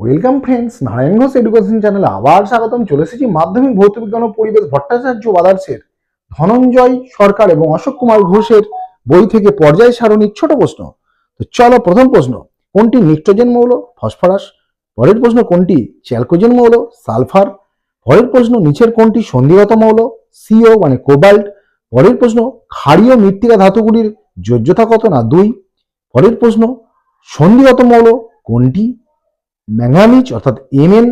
Welcome friends Narayan Ghosh education চ্যানেলে আবার স্বাগতম। চলে এসেছি মাধ্যমিক ভৌত বিজ্ঞান ও পরিবেশ ভট্টাচার্য আদার্সের ধনঞ্জয় সরকার এবং অশোক কুমার ঘোষের বই থেকে পর্যায় সারণীর ছোট প্রশ্ন। তো চলো প্রথম প্রশ্ন, কোনটি নিট্রোজেন মৌল? ফসফরাস। পরের প্রশ্ন, কোনটি চ্যালকোজেন মৌল? সালফার। পরের প্রশ্ন, নিচের কোনটি সন্ধিগত মৌল? সিও মানে কোবাল্ট। পরের প্রশ্ন, ক্ষারীয় মৃত্তিকা ধাতুগুলির যোজ্যতা কত না দুই? পরের প্রশ্ন সন্ধিগত মৌল কোনটি? ম্যাঙ্গানিজ, অর্থাৎ এমএন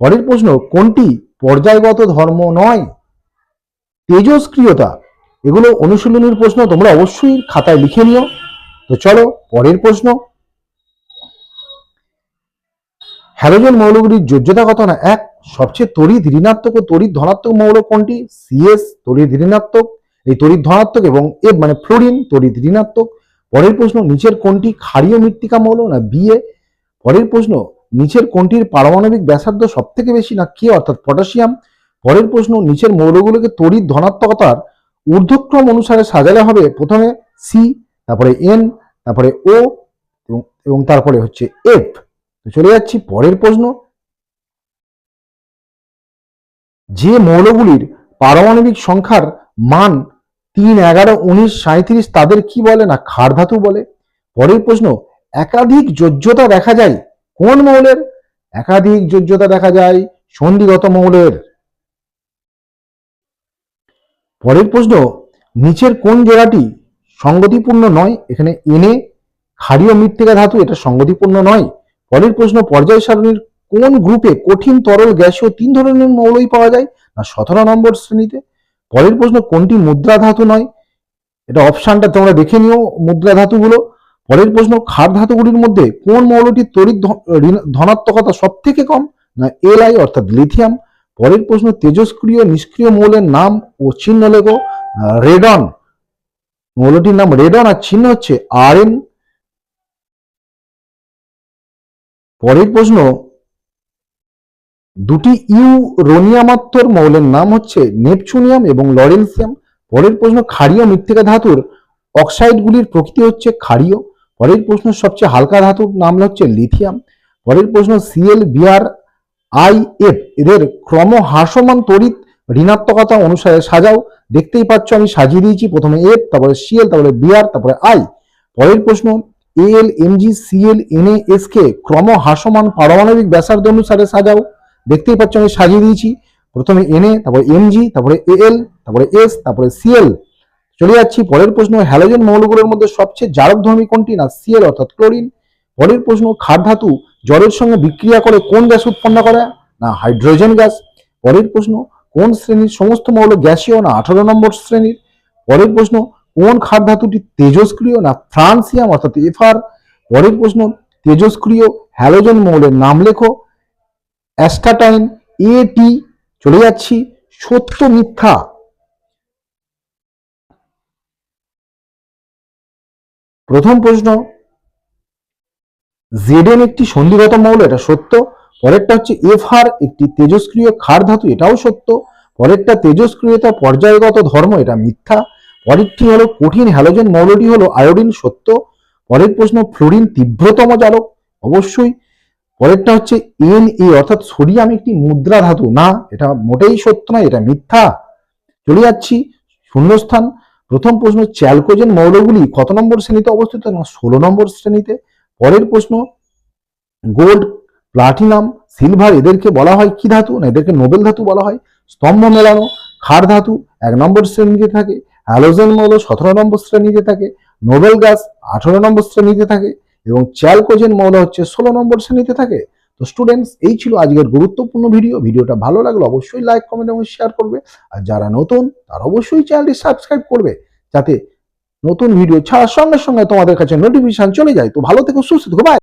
পরের প্রশ্ন, কোনটি পর্যায়গত ধর্ম নয়? তেজস্ক্রিয়তা, এগুলো অনুশীলনের প্রশ্ন, তোমরা অবশ্যই খাতায় লিখে নিও। তো চলো, পরের প্রশ্ন। হ্যালোজেন মৌলগুলির যোজ্যতা কত না? এক, সবচেয়ে তড়িৎ ঋণাত্মক ও তড়িৎ ধনাত্মক মৌল কোনটি? সিএস তড়িৎ ঋণাত্মক, এই তড়িৎ ধনাত্মক এবং এফ মানে ফ্লোরিন, তড়িৎ ঋণাত্মক। পরের প্রশ্ন, নিচের কোনটি ক্ষারীয় মৃত্তিকা মৌল না বিএ পরের প্রশ্ন, নিচের কোনটির পারমাণবিক ব্যাসার্ধ সব থেকে বেশি না কে, অর্থাৎ পটাশিয়াম? পরের প্রশ্ন, নিচের মৌলগুলোকে তড়িৎ ধনাত্মকতার ঊর্ধ্বক্রম অনুসারে সাজালে হবে প্রথমে সি তারপরে এন তারপরে ও এবং তারপরে হচ্ছে এফ চলে যাচ্ছি পরের প্রশ্ন। যে মৌলগুলির পারমাণবিক সংখ্যার মান তিন, এগারো, উনিশ সাঁত্রিশ তাদের কি বলে না ক্ষার ধাতু বলে? পরের প্রশ্ন একাধিক যোজ্যতা দেখা যায়। কোন মৌলের? একাধিক যোজ্যতা দেখা যায় সন্ধিগত মৌলের। পরের প্রশ্ন, নিচের কোন জোড়াটি সঙ্গতিপূর্ণ নয়? এখানে এনে ক্ষারীয় মৃত্তিকা ধাতু, এটা সঙ্গতিপূর্ণ নয়। পরের প্রশ্ন, পর্যায় সারণীর কোন গ্রুপে কঠিন তরল গ্যাসীয় তিন ধরনের মৌলই পাওয়া যায়? না, সতেরো নম্বর শ্রেণীতে। পরের প্রশ্ন, কোনটি মুদ্রা ধাতু নয়? এটা অপশানটা তোমরা দেখে নিও, মুদ্রা ধাতুগুলো। পরের প্রশ্ন ক্ষার ধাতুগুলির মধ্যে কোন মৌলটির তড়িৎ ধনাত্মকতা সব থেকে কম? না এলআই অর্থাৎ লিথিয়াম পরের প্রশ্ন, তেজস্ক্রিয় নিষ্ক্রিয় মৌলের নাম ও চিহ্ন লেখো। রেডন মৌলটির নাম রেডন আর চিহ্ন হচ্ছে আর এন পরের প্রশ্ন, দুটি ইউরোনিয়ামাত্তর মৌলের নাম হচ্ছে নেপচুনিয়াম এবং লরেন্সিয়াম। পরের প্রশ্ন, ক্ষারীয় মৃত্তিকা ধাতুর অক্সাইডগুলির প্রকৃতি হচ্ছে ক্ষারীয়। পরের প্রশ্ন সবচেয়ে হালকা ধাতুর নাম হচ্ছে লিথিয়াম। পরের প্রশ্ন সিএল বিআর আই এফ এদের ক্রম হ্রাসমান তড়িৎ ঋণাত্মকতা অনুসারে সাজাও। দেখতেই পাচ্ছ, আমি সাজিয়ে দিয়েছি। প্রথমে এফ তারপরে সিএল তারপরে বিআর তারপরে আই পরের প্রশ্ন L M M G C L কে ক্রম হ্রাসমান পারমাণবিক ব্যাসার্ধ অনুসারে সাজাও। দেখতেই পাচ্ছ, আমি সাজিয়ে দিয়েছি। প্রথমে এনএ তারপরে এমজি তারপরে এল তারপরে এস তারপরে সিএল চলে যাচ্ছি। পরের প্রশ্ন হ্যালোজেন মৌলগুলোর মধ্যে সবচেয়ে জারকধর্মী কোনটি? না সিএল অর্থাৎ ক্লোরিন পরের প্রশ্ন, ক্ষার ধাতু জলের সঙ্গে বিক্রিয়া করে কোন গ্যাস উৎপন্ন করে? না হাইড্রোজেন গ্যাস পরের প্রশ্ন, কোন শ্রেণির সমস্ত মৌল গ্যাসীয়? না, আঠারো নম্বর শ্রেণির। পরের প্রশ্ন, কোন ক্ষার ধাতুটি তেজস্ক্রিয়? না, ফ্রান্সিয়াম অর্থাৎ এফআর। পরের প্রশ্ন, তেজস্ক্রিয় হ্যালোজেন মৌলের নাম লেখো। অ্যাস্টাটাইন এটি চলে যাচ্ছি, সত্য মিথ্যা। প্রথম প্রশ্ন জেডেন একটি সন্ধিগত মৌল, এটা সত্য। পরেরটা হচ্ছে এফআর একটি তেজস্ক্রিয় ক্ষার ধাতু, এটাও সত্য। পরেরটা তেজস্ক্রিয়তা পর্যায়গত ধর্ম, এটা মিথ্যা। পরেরটি হলো কঠিন হ্যালোজেন মৌলটি হলো আয়োডিন সত্য। পরের প্রশ্ন ফ্লোরিন তীব্রতম জারক, অবশ্যই। পরেরটা হচ্ছে এন এ অর্থাৎ সোডিয়াম একটি মুদ্রা ধাতু। না, এটা মোটেই সত্য নয়, এটা মিথ্যা। চলে যাচ্ছি শূন্যস্থান। প্রথম প্রশ্ন, চ্যালকোজেন মৌলগুলি কত নম্বর শ্রেণীতে অবস্থিত? না, ষোলো নম্বর শ্রেণীতে। পরের প্রশ্ন, গোল্ড, প্লাটিনাম, সিলভার, এদেরকে বলা হয় কি ধাতু? না, এদেরকে নোবেল ধাতু বলা হয়। স্তম্ভ মেলানো, ক্ষার ধাতু, এক নম্বর শ্রেণীতে থাকে। হ্যালোজেন মৌল, সতেরো নম্বর শ্রেণীতে থাকে। নোবেল গ্যাস আঠারো নম্বর শ্রেণীতে থাকে। এবং চ্যালকোজেন মৌল হচ্ছে ষোলো নম্বর শ্রেণীতে থাকে। তো স্টুডেন্টস এই ছিল আজকের গুরুত্বপূর্ণ ভিডিও ভিডিওটা ভালো লাগলে অবশ্যই লাইক কমেন্ট এবং শেয়ার করবে। আর যারা নতুন, তারা অবশ্যই চ্যানেলটি সাবস্ক্রাইব করবে, যাতে নতুন ভিডিও ছাড়ার সঙ্গে সঙ্গে তোমাদের কাছে নোটিফিকেশন চলে যায়। তো ভালো থেকে, সুস্থ থেকো